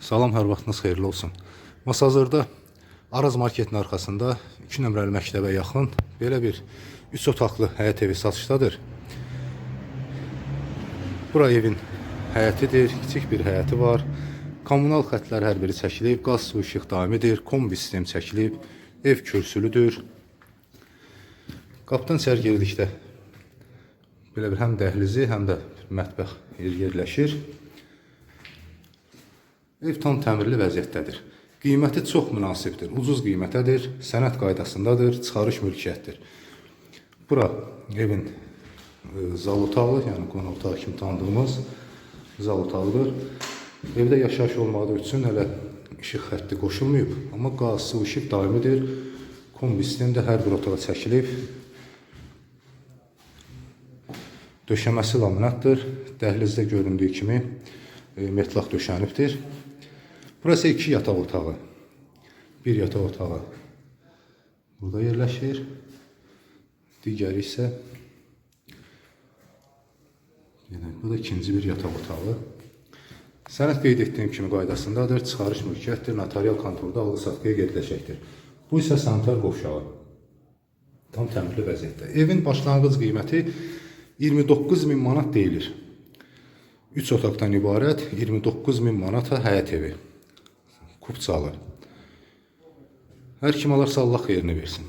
Salam, hər vaxtınız xeyirli olsun. Masazırda Araz marketin arxasında 2 nömrəli məktəbə yaxın belə bir 3 otaqlı həyət evi satışdadır. Bura evin həyətidir, kiçik bir həyəti var. Kommunal xətlər hər biri çəkilib, qaz, su, işıq daimidir, kombi sistem çəkilib, ev kürsülüdür. Qapıdan içəri girdikdə belə bir həm dəhlizi, həm də mətbəx yer yerləşir. Ev tam təmirli vəziyyətdədir. Qiyməti çox münasibdir, ucuz qiymətədir, sənəd qaydasındadır, çıxarış mülkiyyətdir. Bura evin e, zal otağı, yəni qonaq otağı kimi tanıdığımız zal otağıdır. Evdə yaşayış olmadığı üçün hələ işıq xətti qoşulmayıb, amma qaz, su, işıq daimidir. Kombi sistem də hər bir otağa çəkilib. Döşəməsi laminatdır. Dəhlizdə göründüyü kimi e, metlaq döşənibdir. Burası iki yataq otağı. Bir yataq otağı burada yerləşir. Digəri isə yenə bu da ikinci bir yataq otağı. Sənəd qeyd etdiyim kimi qaydasındadır. Çıxarış mülkiyyətdir. Notarial kontorda alğı-satqıya gediləcəkdir. Bu isə sanitar qovşağı. Tam təmirli vəziyyətdə. Evin başlanğıc qiyməti 29 min manat deyilir. 3 otaqdan ibarət 29 min manata həyət evi. Kupçalı. Hər kim alarsa Allah xeyrini versin.